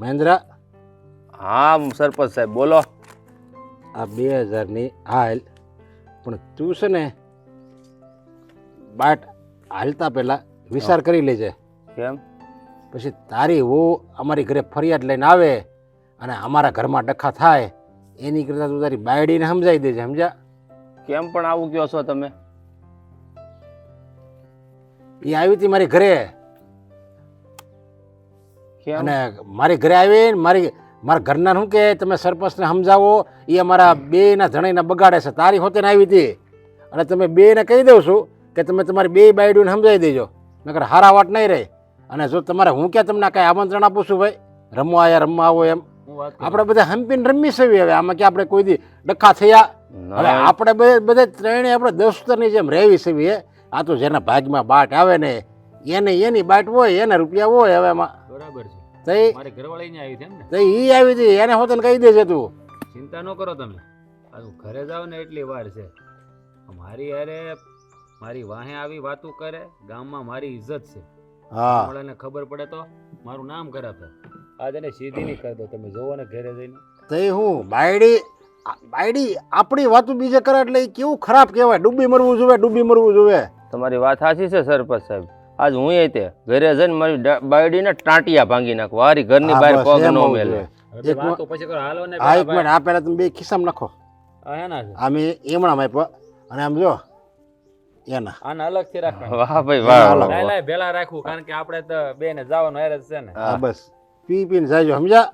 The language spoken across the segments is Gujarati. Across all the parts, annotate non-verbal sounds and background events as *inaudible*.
મહેન્દ્ર? હા સરપંચ સાહેબ બોલો. આ બે હજારની હાલ પણ તું છે ને બાટ હાલતા પહેલાં વિચાર કરી લેજે. કેમ? પછી તારી વો અમારી ઘરે ફરિયાદ લઈને આવે અને અમારા ઘરમાં ડખા થાય એની કરતાં તું તારી બાયડીને સમજાવી દેજે સમજ્યા કેમ પણ આવું કહો છો તમે? એ આવી હતી મારી ઘરે. અને મારી ઘરે આવીને મારી મારા ઘરના શું કે તમે સરપંચને સમજાવો એ અમારા બેના જણાઈને બગાડે છે. તારી હોતે આવી હતી. અને તમે બેને કહી દઉં છું કે તમે તમારી બે બાયડીને સમજાવી દેજો. નકર હારા વાટ નહીં રહે. અને જો તમારે હું ક્યાં તમને કાંઈ આમંત્રણ આપું છું ભાઈ? રમવા આયા રમવા આવો એમ. આપણે બધા હંપીને રમી સવી હવે. આમાં કે આપણે કોઈ દી ડખા થયા? હવે આપણે બધે ત્રણેય આપણે દોસ્તરની જેમ રહેવી સવી આ તો જેના ભાગમાં બાટ આવે ને એને એની બાટ હોય એને રૂપિયા હોય હવે એમાં બરાબર છે. તઈ મારી ઘરવાળી ને આવી હતી એમ ને? તો એ આવી હતી એને હોતને કહી દેજે તું. ચિંતા ન કરો તમે. આ ઘરે જાવ ને એટલી વાર છે. મારી અરે મારી વાહે આવી વાતું કરે ગામમાં મારી ઇજ્જત છે. હા. ગામડાને ખબર પડે તો મારું નામ ખરાબ થાય. આજ એને સીધી નહીં કરી દો. તમે જોવો ને ઘરે જઈને. તઈ હું બાયડી બાયડી આપણી વાતું બીજે કરે એટલે ઈ કેવું ખરાબ કહેવાય? ડૂબી મરવું જોવે ડૂબી મરવું જોવે. તમારી વાત સાચી છે સરપંચ સાહેબ. આજ હું એ તે ઘરે જઈને મારી બાયડીને ટાંટિયા ભાંગી નાખો. હારી ઘરની બહાર પગ ન મેલે. જોઈએ. એક વાતો પછી કરો. હાલો ને હા એક મિનિટ આ પહેલા તમે બે ખિસ્સામાં નાખો. આ છે. આમ એમણા આપ્યો. અને આમ જો એના. આને અલગથી રાખો વાહ ભાઈ વાહ લાય લાય ભેલા રાખવું કારણ કે આપણે તો બે ને જવાનું હેર છે ને. હા બસ. પી પીને જાજો સમજ્યા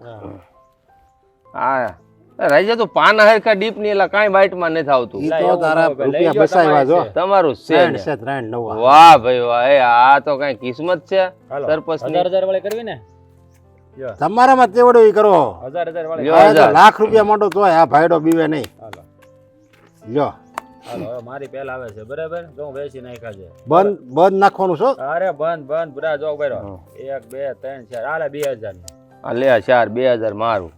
હા. રાજા તો પાન હરખા ડીપની એટલે કાંઈ બાઇટમાં નથી આવતું. ઈ તો તારા ન રૂપિયા બસાવ્યા જો તમારી તમારું છે ત્રણ નવા વાહ ભાઈ વાહ એ આ તો કઈ કિસ્મત છે? સરપંચની. હજાર હજાર કરવી ને? તમારામાં તેવડો ઈ કરો હજાર હજાર વાળી. લાખ રૂપિયા મોટો તો આ ભાઈડો બીવે નહીં. લ્યો હાલો મારી પહેલ આવે છે બરાબર? જો વેચી નાખ્યા છે. બંધ બંધ નાખવાનું છો? અરે બંધ બંધ બરા જો ભાઈ રહો. એક બે ત્રણ ચાર. હાલે બે હજારની આ લે આ ચાર બે હજાર મારું.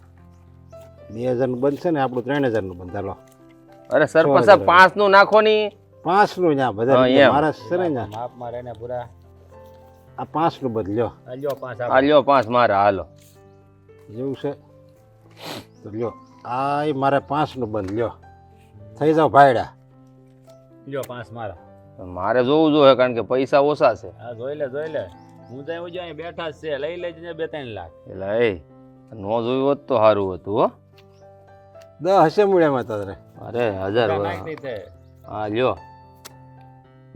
બે હજારનું બંધ છે ને આપણું ત્રણ હજારનું બંધ હાલો. અરે સરપંચ હજાર. સાહેબ પાંચનું નાખો ની. પાંચનું ત્યાં બધા મારા છે ને માપમાં રહીને પૂરા આ પાંચનું બંધ લ્યો. આ લ્યો પાંચ આ. લ્યો પાંચ મારા હાલો. જેવું છે. તો લ્યો આ ય મારે પાંચનું બંધ લ્યો. થઈ જાવ ભાઈડા લ્યો પાંચ મારા. મારે જોવું જોઈએ કારણ કે પૈસા ઓછા છે. હા જોઈ લે જોઈ લે. હું તો એવું અહીં બેઠા જ છે. લઈ લેજે બે ત્રણ લાખ. એટલે એ ન જોયું હોત તો સારું હતું હો. દસ હશે મૂળ્યામાં તારે. અરે હજાર વા-. હા લ્યો.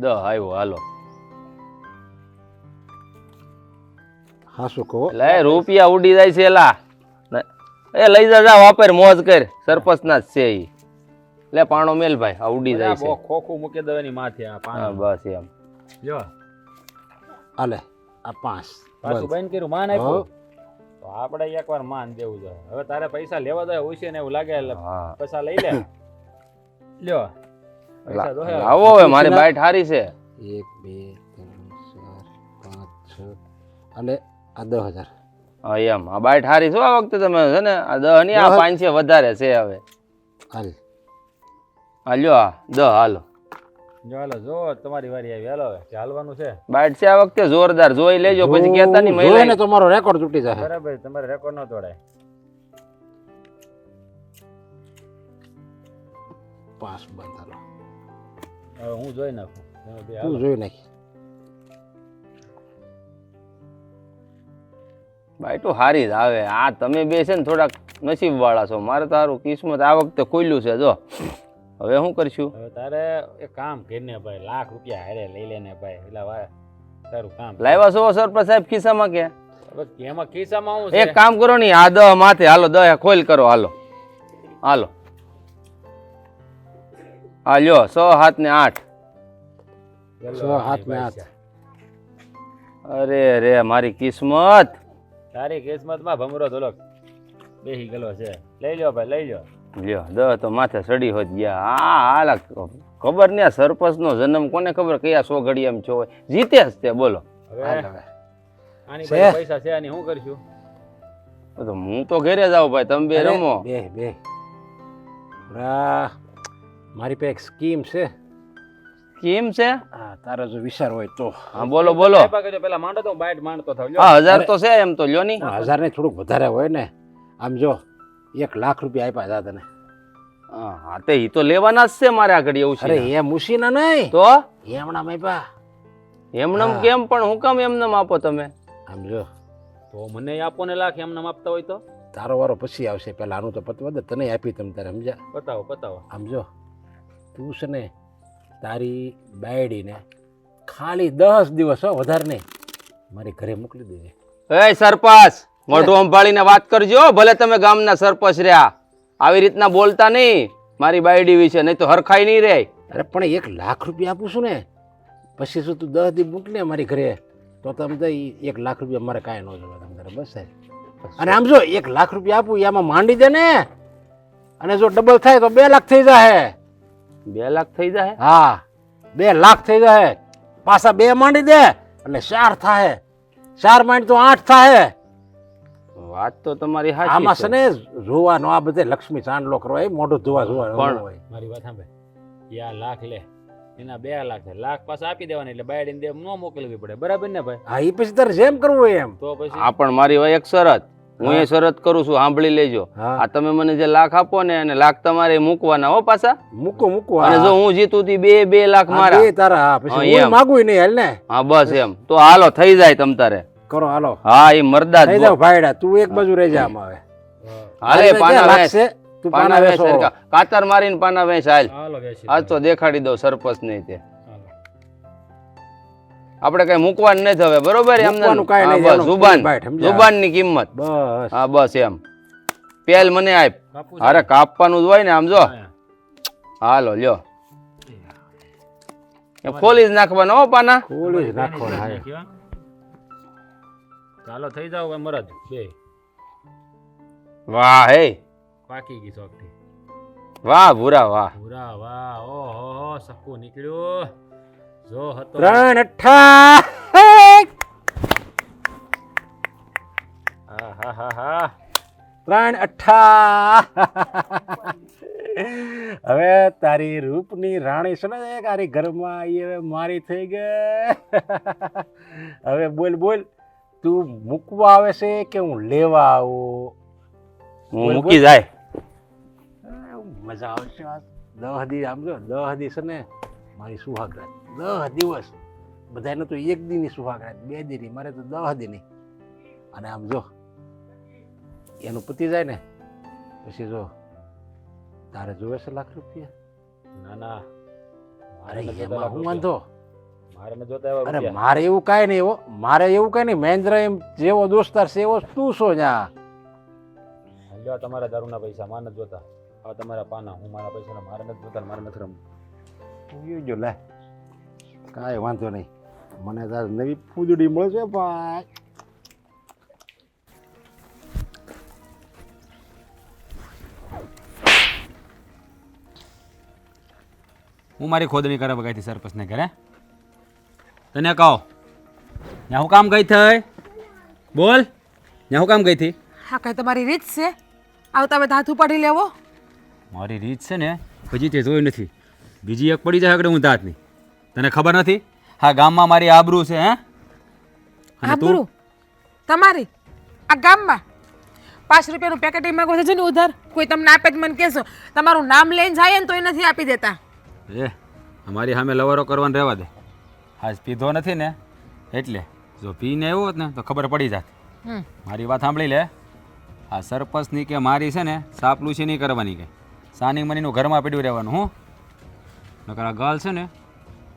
દ આવ્યો હાલો. હા શું કહો? એટલે એ રૂપિયા ઉડી જાય છે એલા. ને- એ લઈ જા જા વાપર મોજ કર. સરપંચ ના જ છે ઈ. લે પાણો મેલ ભાઈ આ ઉડી જાય છે. ખોખું મૂકી દેવાની માથે આ હા પાન બસ એમ. જો. આલે આ પાંચ. પાછું બંધ. બંધ કર્યું માન હો. તો આપણે એકવાર માન દેવું જોઈએ. હવે તારે પૈસા લેવા દો ઉછે ને એવું લાગે એટલે પૈસા લઈ લે. *coughs* લ્યો. પૈસા આવો હવે મારી બાઈટ હારી છે. એક બે ત્રણ ચાર પાંચ છ અને આ દસ હજાર. હા એમ. આ બાઈટ હારી છો આ વખતે તમે છે ને? આ દહની આ. પાંચ છે વધારે છે હવે. હાલ. હા લ્યો આ દહ હાલો. જો હાલો જો તમારી વારી આવી. હાલો ચાલવાનું કે હાલવાનું છે. બાઈટ છે આ વખતે જોરદાર. જોઈ લેજો પછી કેતા નહીં મહિલા ને તમારો રેકોર્ડ તૂટી જાય બરાબર તમારે રેકોર્ડ ન તોડાય. પાસ બંધ હાલો. હવે હું જોઈ નાખું. તું. જોઈ નાખી. બાઈટો હારી જ આવે. આ તમે બે છે ને થોડાક નસીબ વાળા છો. મારે તો સારું કિસ્મત આ વખતે ખુલ્યું છે જો. હવે શું કરશું? હવે તારે એક કામ કરીને ભાઈ લાખ રૂપિયા હારે લઈ લેને ભાઈ. એટલે તારું કામ લાવ્યા છો સરપંચ સાહેબ ખિસ્સામાં કે? હવે એમાં ખિસ્સામાં હું એક કામ કરો ને આ દહ માથે હાલો દહ ખોલ કરો હાલો. હાલો. હા લ્યો સો હાથ ને આઠ. સો હાથ ને આઠ. અરે રે મારી કિસ્મત. તારી કિસ્મતમાં ભમરો ધોલક બેહી ગયેલો છે. લઈ લ્યો ભાઈ લઈ લ્યો. લ્યો દ તો માથે સડી હોત ગયા. હા હાલા ખબર નહીં આ સરપંચનો જન્મ કોને ખબર કયા સો ઘડી એમ છો જીતે જ તે બોલો. આની પૈસા છે આની શું કરશું? તો હું તો ઘરે જાઉં ભાઈ તમે બે રમો. બે બે. મારી પાસે એક સ્કીમ છે. સ્કીમ છે? હા તારો જો વિચાર હોય તો. હા બોલો બોલો. પેલા માંડો તો બાઈટ માંડતો થાવ હા હજાર તો છે એમ તો લ્યો ની. હજાર ને થોડુંક વધારે હોય ને. આમ જો એક લાખ રૂપિયા આપ્યા હતા તને. હા હા, તે ઈ તો લેવાના જ છે મારે આગળ એવું અરે છે એ મુસીના નહીં. તો? એમણા આપ્યા. એમનેમ કેમ પણ હું કામ એમનેમ આપો તમે? આમ જો. તો મને આપો ને લાખ એમને આપતા હોય તો? તારો વારો પછી આવશે. પેલા આનું તો પતવા દે તને આપી તમ તારે સમજ્યા? બતાવો બતાવો આમ જો. તું છે ને તારી બાયડીને ખાલી દસ દિવસ હો વધારે નહીં. મારી ઘરે મોકલી દેજે. એ સરપંચ! મોઢું સંભાળીને વાત કરજો ભલે તમે ગામના સરપંચ રહ્યા. આવી રીતના બોલતા નહીં. મારી બાયડી વિશે નહીં તો હરખાઈ નહીં રહે. અરે પણ એક લાખ રૂપિયા આપું છું ને. પછી શું તું દસ દી મૂકને મારી ઘરે? તો તમે તો એક લાખ રૂપિયા મારે કાંઈ ન જોવે તમારે બસ અને આમ જો એક લાખ રૂપિયા આપું એમાં માંડી દે ને. અને જો ડબલ થાય તો બે લાખ થઈ જાય બે લાખ થઈ જાય હા બે લાખ થઈ જાય પાછા બે માંડી દે એટલે ચાર થાય ચાર માંડ તો આઠ થાય વાત તો તમારી આમાં છે. ને જોવાનો આ બધે લક્ષ્મી ચાંદલો કરવા એ મોઢું જોવા જોવા પણ- મારી વાત સાંભળે. યા લાખ લે. એના બે લાખ છે. લાખ પાછા આપી દેવાની એટલે બાયડીને દેવ ન મોકલવી પડે. બરાબર ને ભાઈ? હા એ પછી તારે જેમ કરવું હોય એમ. તો પછી? આ પણ મારી હોય એક શરત. હું એ શરત કરું છું સાંભળી લેજો. આ તમે મને જે લાખ આપો ને અને લાખ તમારે મૂકવાના હો પાછા. મૂકો મૂકો અને જો હું જીતું તી બે બે લાખ મારા. તારા પછી હું. માગું નહીં હાલ ને. હા બસ એમ. તો હાલો થઈ જાય તમ તારે. કરો હાલો. હા એ મરદા થઈ જાવ ભાઈડા તું એક બાજુ રહી જા આમાં હવે. હાલે પાના લાગશે? તું પાના વેચો કાતર મારીને પાના વેચ હાલ. હાલો આજ તો દેખાડી દો સરપંચ નહીં તે. આપણે કઈ મૂકવાનું નથી હવે બરોબર? એમને જુબાન. જુબાનની કિંમત. બસ. હા બસ એમ. પેલ મને આપ. અરે કાપવાનું જ હોય ને આમ જો. હાલો લ્યો. ખોલી જ નાખવાના હો પાના. ખોલી જ નાખવાના. ચાલો થઈ જાવ હવે મરદ. બે. વાહ હે. પાકી ગઈ સોકથી વાહ ભૂરા વાહ. ભૂરા વાહ. ઓહો હો સક્કુ નીકળ્યું. જો હતો. ત્રણ અઠ્ઠા હા હા હા ત્રણ અઠ્ઠા. હવે તારી રૂપની રાણી છે ને તારી ઘરમાં આવી હવે મારી થઈ ગઈ. હવે બોલ બોલ. તું મૂકવા આવે છે કે હું લેવા આવું? હું મૂકી જાય. મજા આવશે વાત. દહ દી આમ જો દહ દી છે ને મારી સુહાગરાત. દહ દિવસ. બધાને તો એક દીની સુહાગરાત બે દીની. મારે તો દહ દીની. અને આમ જો એનું પતી જાય ને પછી જો તારે જોવે છે લાખ રૂપિયા? ના ના. અરે એમાં હું વાંધો? અરે. મારે એવું કાંઈ નહીં એવો મારે એવું કાંઈ નહીં. મહેન્દ્ર એમ જેવો દોસ્તાર છે એવો તું છો ન્યા. લ્યો તમારા દારૂના પૈસા મારે નથી જોતા. આ તમારા પાના. હું મારા પૈસા મારે નથી જોતા મારે નથી રમવું. જો લે. કાંઈ વાંધો નહીં. મને તાર નવી ફૂદડી મળશે ભાઈ. હું મારી ખોદણી કરવા બગાઈથી સરપંચને ઘરે. તને કહો. ત્યાં હું કામ ગઈ થઈ? બોલ. ત્યાં હું કામ ગઈ હતી હા કઈ તમારી રીત છે. આવતા તમે હાથ ઉપાડી લેવો. મારી રીત છે ને? હજી તે જોઈ નથી. બીજી એક પડી જાય આગળ હું દાંતની તને ખબર નથી? હા ગામમાં મારી આબરૂ છે હે? આબરૂ? તમારી? આ ગામમાં? પાંચ રૂપિયાનું પેકેટ એ માગો છે ને ઉધાર. કોઈ તમને આપે જ મને કહેશો. તમારું નામ લઈને જાય ને તો એ નથી આપી દેતા. એ અમારી સામે લવારો કરવાનું રહેવા દે. આજ પીધો નથી ને એટલે જો પીને આવ્યો હોત ને તો ખબર પડી જાત. મારી વાત સાંભળી લે. આ સરપંચની કે મારી છે ને સાપલુસી નહીં કરવાની કે. સાની મનીનું ઘરમાં પડ્યું રહેવાનું હું. નકર આ ગાલ છે ને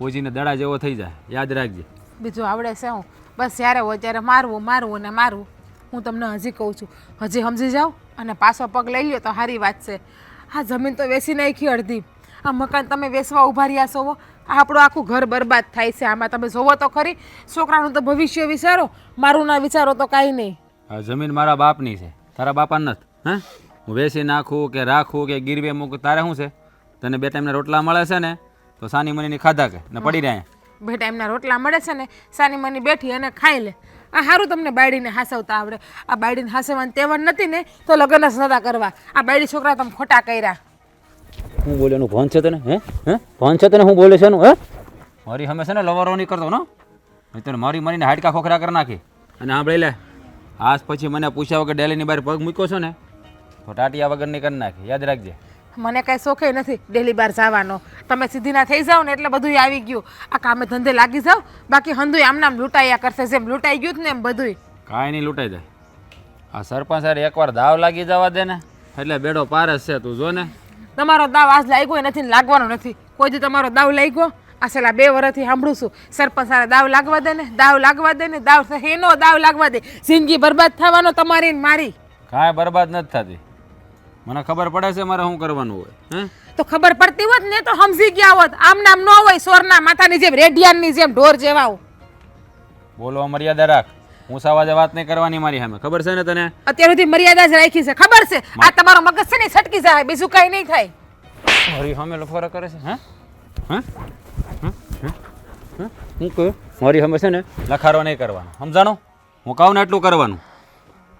ઓજીને દડા જેવો થઈ જાય. યાદ રાખજે. બીજું આવડે છે હું. બસ જ્યારે હોય ત્યારે મારવું મારવું ને મારવું હું તમને હજી કહું છું. હજી સમજી જાઓ અને પાછો પગ લઈ લ્યો તો સારી વાત છે. આ જમીન તો વેચી નાખી અડધી. આ મકાન તમે વેચવા ઊભા રહ્યા છો આપણું આખું ઘર બરબાદ થાય છે. આમાં તમે જોવો તો ખરી. છોકરાનું તો ભવિષ્ય વિચારો. મારું ના વિચારો તો કાંઈ નહીં. આ જમીન મારા બાપની છે. તારા બાપા નથી. હા? હું વેચી નાખું કે રાખું કે ગીરવે મૂકું તારે શું છે? તને બે ટાઈમના રોટલા મળે છે ને તો સાની મનીની ખાધા કે? ને પડી રહ્યા. બે ટાઈમના રોટલા મળે છે ને સાની મની બેઠી અને ખાઈ લે. આ સારું તમને બાયડીને હાસવતા આવડે. આ બાયડીને હાસવવાની તેવડ નથી ને તો લગ્ન જ નતા કરવા. આ બાયડી છોકરા તમે ખોટા કર્યા. હું બોલે એનું ભાન છે તને? હે? હે? ભાન છે તને હું બોલે છે એનું? હે? મારી હંમેશા ને લવારો નહીં કરતો ને નહીં તને મારી મારીને હાડકા ખોખરા કરી નાખી. અને સાંભળી લે આજ પછી મને પૂછ્યા વગર ડેલીની બહાર પગ મૂક્યો છો ને તો ટાટિયા વગર નહીં કરી નાખી. યાદ રાખજે. મને કાંઈ શોખે નથી ડેલી બહાર જવાનો. તમે સીધીના થઈ જાઓ ને એટલે બધું આવી ગયું. આ કામે ધંધે લાગી જાઓ. બાકી હંધુય આમ નામ લૂંટાયા કરશે. જેમ લૂંટાઈ ગયું ને એમ બધુંય. કાંઈ નહીં લૂંટાઈ જાય. આ સરપંચ સાહેબ એકવાર દાવ લાગી જવા દે ને. એટલે બેડો પાર જ છે તું જો ને. તમારો દાવ આજ લાગ્યો નથી ને લાગવાનો નથી. કોઈ જે તમારો દાવ લાગ્યો? આ છેલ્લા બે વર્ષથી સાંભળું છું. સરપંચ સારા દાવ લાગવા દે ને દાવ લાગવા દે ને દાવ એનો દાવ લાગવા દે. જિંદગી બરબાદ થવાનો તમારી ને મારી. કાંઈ બરબાદ નથી થતી. મને ખબર પડે છે મારે શું કરવાનું હોય હે? તો ખબર પડતી હોત ને તો સમજી ગયા હોત. આમ નામ ન હોય સોરના માથાની જેમ રેડિયાનની જેમ ઢોર જેવા. બોલવા મર્યાદા રાખ. હું સવાજે વાત નહીં કરવાની મારી સામે. ખબર છે ને તને? અત્યાર સુધી મર્યાદા જ રાખી છે ખબર છે? આ તમારો મગજ છે ને છટકી જાય બીજું કઈ નહીં થાય. મારી સામે લફારા કરે છે હે? હે? હે? હે? હે? હું કહું? મારી સામે છે ને લખારો નહીં કરવાનો. સમજાણો? હું કહું ને એટલું કરવાનું.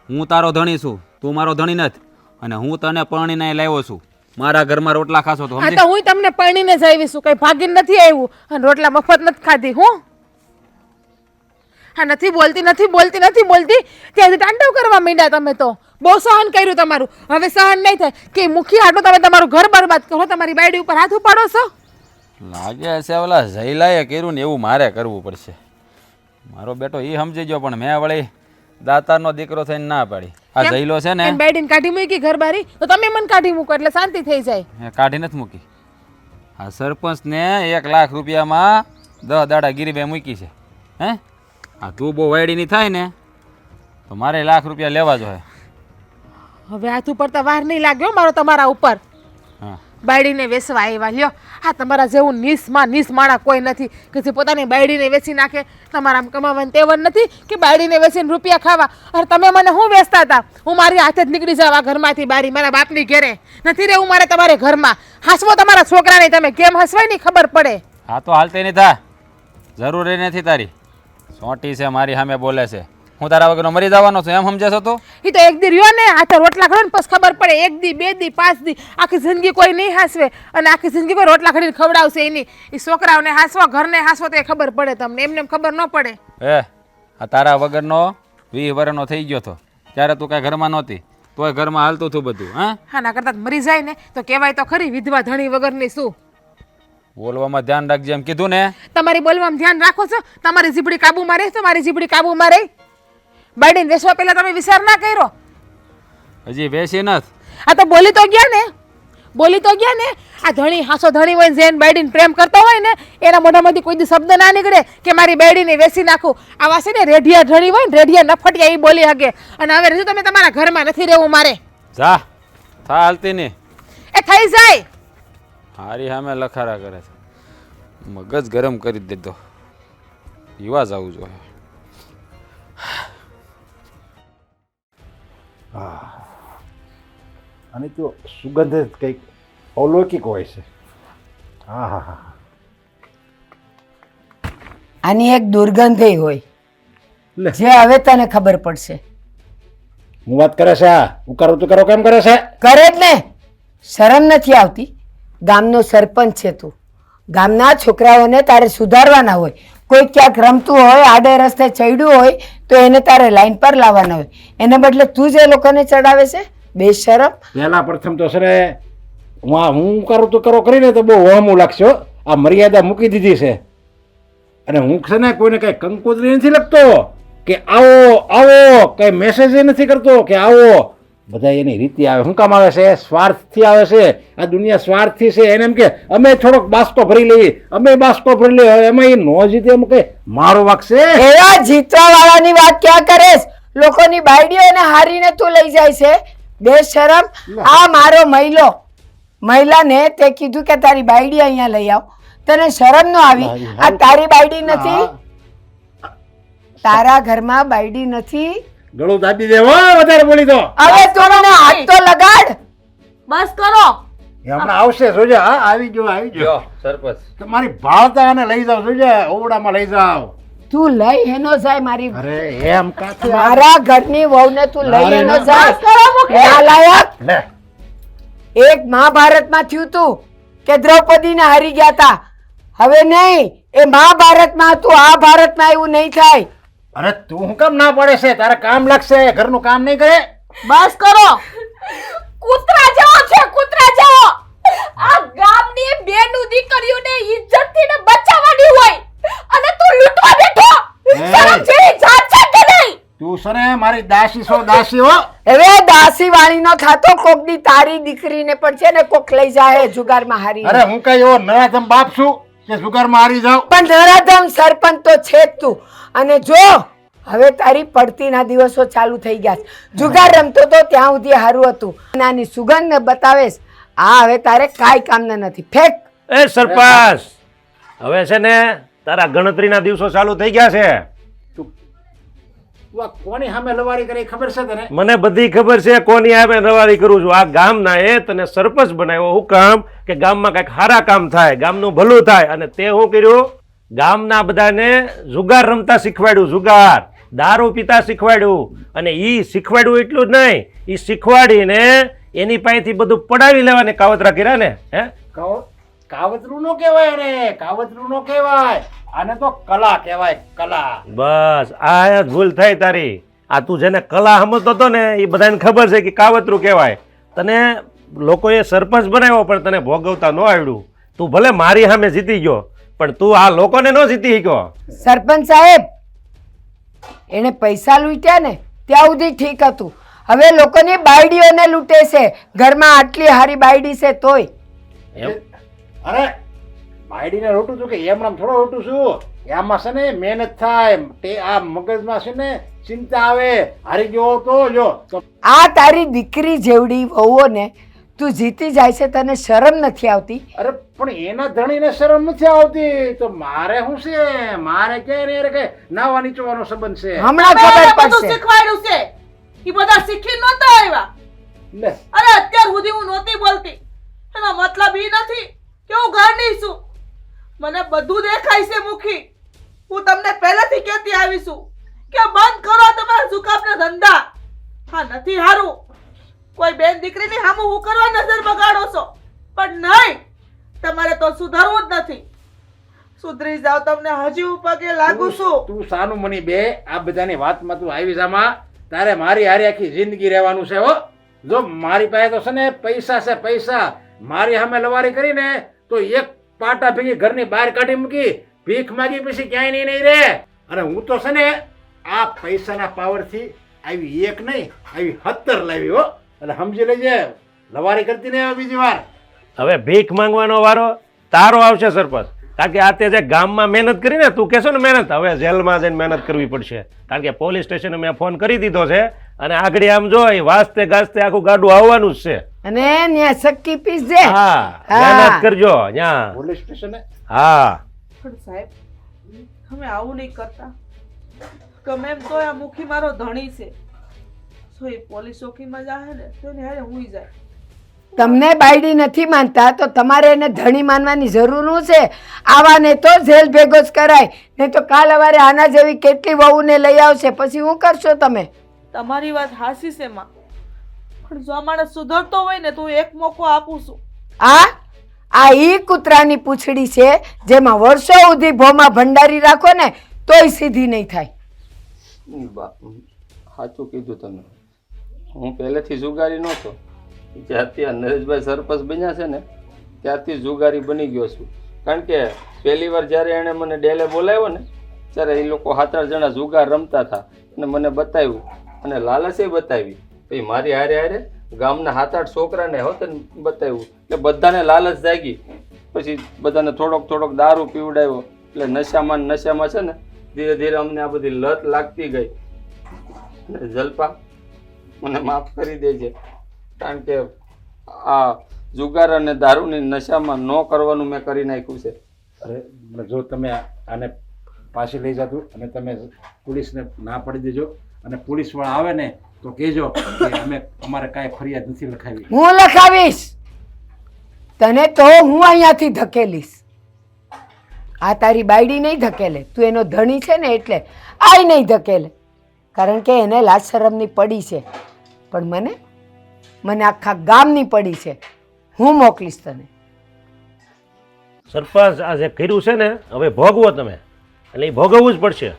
હું તારો ધણી છું તું મારો ધણી નથી અને હું તને પરણીને અહીં લાવ્યો છું. મારા ઘરમાં રોટલા ખાશો તો તો હું તમને પરણીને જ આવીશું કઈ ભાગીને નથી આવ્યું અને રોટલા મફત નથી ખાધી હું? હા નથી બોલતી નથી બોલતી નથી બોલતી. ત્યાંથી તાંડવ કરવા માંડ્યા તમે તો. બહુ સહન કર્યું તમારું. હવે સહન નહીં થાય. કે મુખી આટલું તમે તમારું ઘર બરબાદ કરો તમારી બાયડી ઉપર હાથ ઉપાડો છો? લાગે છે ઓલા જૈલાએ કર્યું ને એવું મારે કરવું પડશે. મારો બેટો એ સમજી ગયો પણ મેં વળી દાતારનો દીકરો થઈને ના પાડી. આ જૈલો છે ને બેડીને કાઢી મૂકી ઘર બારી તો તમે મને કાઢી મૂકો એટલે શાંતિ થઈ જાય. કાઢી નથી મૂકી. આ સરપંચને એક લાખ રૂપિયામાં દસ દાડા ગીરીબે મૂકી છે. હે? આ તું બહુ વાયડીની થાય ને તો મારે લાખ રૂપિયા લેવા જોઈએ. હવે હાથ ઉપર તો વાર નહીં લાગ્યો મારો તમારા ઉપર. હા. બાયડીને વેચવા આવ્યા લ્યો. હા તમારા જેવું નીસમાં નીસ માણા કોઈ નથી કે જે પોતાની બાયડીને વેચી નાખે. તમારા કમાવાની તેવડ નથી કે બાયડીને વેચીને રૂપિયા ખાવા. અરે તમે મને શું વેચતા હતા? હું મારી હાથે જ નીકળી જાવ આ ઘરમાંથી બારી મારા બાપની ઘેરે. નથી રહેવું મારે તમારે ઘરમાં. હસવો તમારા છોકરાને તમે કેમ હસવાય નહીં ખબર પડે? હા તો હાલતે નહીં થા. જરૂરી નથી તારી. સોટી છે મારી સામે બોલે છે. હું તારા વગરનો મરી જવાનો છું એમ સમજે છો તું? એ તો એક દી રહ્યો ને હાથે રોટલા ખડો ને પછી ખબર પડે એક દી બે દી પાંચ દી આખી જિંદગી કોઈ નહીં હાસવે અને આખી જિંદગી કોઈ રોટલા ખડીને ખવડાવશે એની એ છોકરાઓને હાસવો ઘરને હાસવો તો એ ખબર પડે તમને એમને એમ ખબર ન પડે. એ આ તારા વગરનો વીસ વર્ષનો થઈ ગયો તો. ત્યારે તું કાંઈ ઘરમાં નહોતી તોય ઘરમાં હાલતું હતું બધું હા? હા ના કરતા મરી જાય ને તો કહેવાય તો ખરી વિધવા ધણી વગરની શું? બોલવામાં ધ્યાન રાખજે એમ કીધું ને. તમારી બોલવામાં ધ્યાન રાખો છો? તમારી જીબડી કાબુમાં રહે તમારી જીબડી કાબુમાં રહે. બાયડીને વેચવા પહેલા તમે વિચાર ના કર્યો? હજી બેસી નથ. આ તો બોલી તો ગયા ને. બોલી તો ગયા ને. આ ધણી હાસો ધણી હોય ને જેન બાયડીને પ્રેમ કરતો હોય ને એના મોઢામાંથી કોઈ દી શબ્દ ના નીકળે કે મારી બેડીને વેસી નાખું. આવા છે ને રેઢિયા ધણી હોય ને રેઢિયા નફટિયા એ બોલી શકે અને હવે હજુ તમે તમારા ઘરમાં નથી રહેવું મારે. જા થા હાલતી નહીં એ થઈ જાય. હારી સામે લખારા કરે છે. મગજ ગરમ કરી દીધો. યુવા જવું જોઈએ. અને તો સુગંધ જ કંઈક અલૌકિક હોય છે. હા હા હા આની એક દુર્ગંધે હોય. જે હવે તને ખબર પડશે. હું વાત કરે છે આ. ઉકારો તું કરો કેમ કરે છે? કરે જ ને. શરમ નથી આવતી. ગામનો સરપંચ છે તું. ગામના છોકરાઓને તારે સુધારવાના હોય. કોઈ ક્યાંક રમતું હોય, આડે રસ્તે ચડ્યું હોય, તો એને તારે લાઈન પર લાવવાના હોય. એને બદલે તું જે લોકોને ચડાવે છે? બેશરમ પહેલા પ્રથમ તો સરે હું હું કરું તો કરો, કરીને તો બહુ વહમું લાગશો. આ મર્યાદા મૂકી દીધી છે. અને હું છે ને કોઈને કઈ કંકોત્રી નથી લખતો કે આવો આવો, કઈ મેસેજ નથી કરતો કે આવો. બધા એની રીતે આવે. શું કામ આવે છે? સ્વાર્થથી આવે છે. આ દુનિયા સ્વાર્થથી છે. એને એમ કે અમે થોડોક બાસ્કો ભરી લઈએ. અમે બાસ્કો ભરી લઈએ. એમાં એ નો જીતે એમ કે મારો વાક છે. એવા જીતવા વાળાની વાત ક્યાં કરેશ લોકોની બાયડીઓને હારીને તું લઈ જાય છે. બેશરમ આ મારો મહિલો. મહિલાને તે કીધું કે તારી બાયડી અહીંયા લઈ આવ. તને શરમ ન આવી? આ તારી બાયડી નથી? તારા ઘરમાં બાયડી નથી? ગળું દાબી દે. વધારે બોલી તો. હવે તું મને હાથ તો લગાડ. બસ કરો. એ હમણાં આવશે જોજે. હા આવી ગયો આવી ગયો. સરપંચ. તમારી ભાળતા અને લઈ જાવ જોજે. ઓવડામાં લઈ જાવ તું લઈ હેનો જાય મારી અરે એમ કાથી મારા ઘરની વહુને તું લઈ અરે હેનો કરો મુકે લાયક લે. એક મહાભારતમાં થયું તું કે દ્રૌપદીને હારી ગયા હતા હવે નહીં. એ મહાભારતમાં હતું. આ ભારતમાં એવું નહીં થાય. અરે તું હું કેમ ના પડે છે? તારે કામ લાગશે. ઘરનું કામ નહીં કરે? બસ કરો. કૂતરા જેવો છે કૂતરા જેવો. આ ગામની બેનું દીકરીઓને ઇજ્જતથી ને બચાવવાની હોય અને તું લૂંટવા બેઠો. શરમ જેવી જાત છે કે નહીં? તું છે મારી દાસી સો દાસી હો. હવે દાસી વાણીનો થાતો કોકની તારી દીકરીને પણ છે ને કોક લઈ જાય જુગારમાં હારી અરે હું કઈ એવો નરાધમ બાપ છું કે જુગારમાં હારી જાઉં? પણ નરાધમ સરપંચ તો છે તું. અને જો હવે તારી પડતીના દિવસો ચાલુ થઈ ગયા જુગાર રમતો તો ત્યાં સુધી સારું હતું. અને આની સુગંધ બતાવેશ. આ હવે તારે કાંઈ કામના નથી. ફેક. એ સરપાસ! હવે છે ને તારા ગણતરીના દિવસો ચાલુ થઈ ગયા છે. તું કોની સામે લવારી કરી ખબર છે તને? મને બધી ખબર છે કોની આવે રવારી કરું છું. આ ગામના એ તને સરપંચ બનાવ્યો. હું કામ કે ગામમાં કંઈક સારા કામ થાય ગામનું ભલું થાય અને તે હું કર્યું? ગામના બધાને જુગાર રમતા શીખવાડ્યું જુગાર. દારૂ પીતા શીખવાડ્યું. અને એ શીખવાડ્યું એટલું જ નહીં એ શીખવાડીને એની પાસેથી બધું પડાવી લેવાને કાવતરા કર્યા ને હે? કાવ- કાવતરું નો કહેવાય રે કાવતરું નો કહેવાય. આને તો કલા કહેવાય કલા. બસ આ ભૂલ થાય તારી. આ તું જેને કલા સમજતો હતો ને એ બધાને ખબર છે કે કાવતરું કહેવાય. તને લોકોએ સરપંચ બનાવ્યો પણ તને ભોગવતા ન આવડ્યું. તું ભલે મારી સામે જીતી ગયો પણ તું આ લોકોને ન જીતી શક્યો સરપંચ સાહેબ એણે પૈસા લૂંટ્યા ને ત્યાં સુધી ઠીક હતું. હવે લોકોની બાયડીઓને લૂંટે છે. ઘરમાં આટલી હારી બાયડી છે તોય. એમ? અરે બાયડીને રોટું છું કે એમનામ થોડો રોટું છું? એમાં છે ને મહેનત થાય. તે આ મગજમાં છે ને ચિંતા આવે. હારી ગયો તો જો. તો આ તારી દીકરી જેવડી વહુઓને તું જીતી જાય છે તને શરમ નથી આવતી? અરે પણ એના ધણીને શરમ નથી આવતી. તો મારે શું છે? મારે ક્યાંય રે કે નાવા નીચવાનો સંબંધ છે. હમણાં ખબર બધું પડશે. શીખવાડ્યું છે. એ બધા શીખી નહોતા આવ્યા. લે. અરે અત્યાર સુધી હું નહોતી બોલતી. એનો મતલબ એ નથી કે હું ઘરની છું. મને બધું દેખાય છે મુખી. હું તમને પહેલેથી કહેતી આવી છું કે બંધ કરો તમારા જુકામના ધંધા. હા નથી હારું. કોઈ બેન દીકરીની સામે હું કરવા નજર બગાડો છો? પણ નહીં તમારે તો સુધારવું જ નથી. સુધરી જાવ તમને હજી હું પગે લાગુ છું. તું સાનું મની બે આ બધાની વાતમાં તું આવી જામાં તારે મારી હારી આખી જિંદગી રહેવાનું છે હો. જો મારી પાસે તો છે ને પૈસા છે પૈસા. મારી સામે લવારી કરીને તો એક પાટા ભેગી ઘરની બહાર કાઢી મૂકી ભીખ માગી પછી ક્યાંય નહીં નહીં રે અને હું તો છે ને આ પૈસાના પાવરથી આવી એક નહીં આવી હત્તર લાવી હો. એટલે સમજી લેજે લવારી કરતી નહીં આવે બીજી વાર. હવે ભીખ માંગવાનો વારો તારો આવશે સરપંચ. કારણ કે આ તે જે ગામમાં મહેનત કરીને તું કહેશો ને મહેનત હવે જેલમાં જઈને મહેનત કરવી પડશે. કારણ કે પોલીસ સ્ટેશને મેં ફોન કરી દીધો છે અને આગળ આમ જો એ વાસ્તે ગાસ્તે આખું ગાડું આવવાનું જ છે. અને ત્યાં સક્કી પીસજે હા હા. મહેનત કરજો ત્યાં પોલીસ સ્ટેશને? હા. પણ સાહેબ અમે આવું નહીં કરતા. ગમે એમ તો આ મુખી મારો ધણી છે. એ પોલીસ ચોકીમાં જાહે ને તો એને હારે હુઈ જાય. તમને બાયડી નથી માનતા તો તમારે એને ધણી માનવાની જરૂર શું છે? આવાને તો જેલ ભેગો જ કરાય નહીં તો કાલ અવારે આના જેવી કેટલી વહુને લઈ આવશે પછી શું કરશો તમે? તમારી વાત હાસી છે માં. પણ જો માણસ સુધરતો હોય ને તો હું એક મોકો આપું છું. આ? આ ઈ કૂતરાની પૂંછડી છે જેમાં વર્ષો સુધી ભોમાં ભંડારી રાખો ને તોય સીધી નહીં થાય. સાચું કીધું તમે. હું પહેલેથી જુગારી નહોતો. જ્યારથી આ નરેશભાઈ સરપંચ બન્યા છે ને, ત્યારથી જુગારી બની ગયો છું. કારણ કે પહેલી વાર જ્યારે એણે મને ડેલે બોલાવ્યો ને, ત્યારે એ લોકો સાત જણા જુગાર રમતા હતા અને મને બતાવ્યું અને લાલચે બતાવી. પછી મારી હારે હારે ગામના સાત આઠ છોકરાને હોત ને બતાવ્યું. એટલે બધાને લાલચ જાગી. પછી બધાને થોડોક થોડોક દારૂ પીવડાવ્યો. એટલે નશામાં નશામાં છે ને, ધીરે ધીરે અમને આ બધી લત લાગતી ગઈ. અને જલપા મને માફ કરી દેજે. કારણ કે આ જુગાર અને દારૂની નશામાં ન કરવાનું મેં કરી નાખ્યું છે. અરે જો તમે આને પાછી લઈ જતું અને તમે પોલીસને ના પાડી દેજો અને પોલીસવાળા આવે ને તો કહેજો કે અમે અમારે કાંઈ ફરિયાદ નથી લખાવી. હું લખાવીશ. તને તો હું અહીંયાથી ધકેલીશ. આ તારી બાયડી નહીં ધકેલે. તું એનો ધણી છે ને એટલે આય નહીં ધકેલે. કારણ કે એને લાજ શરમની પડી છે. પણ મને મને આખા ગામની પડી છે. હું મોકલીશ તને. સરપંચ આ જે કર્યું છે ને, હવે ભોગવો તમે. એટલે એ ભોગવવું જ પડશે.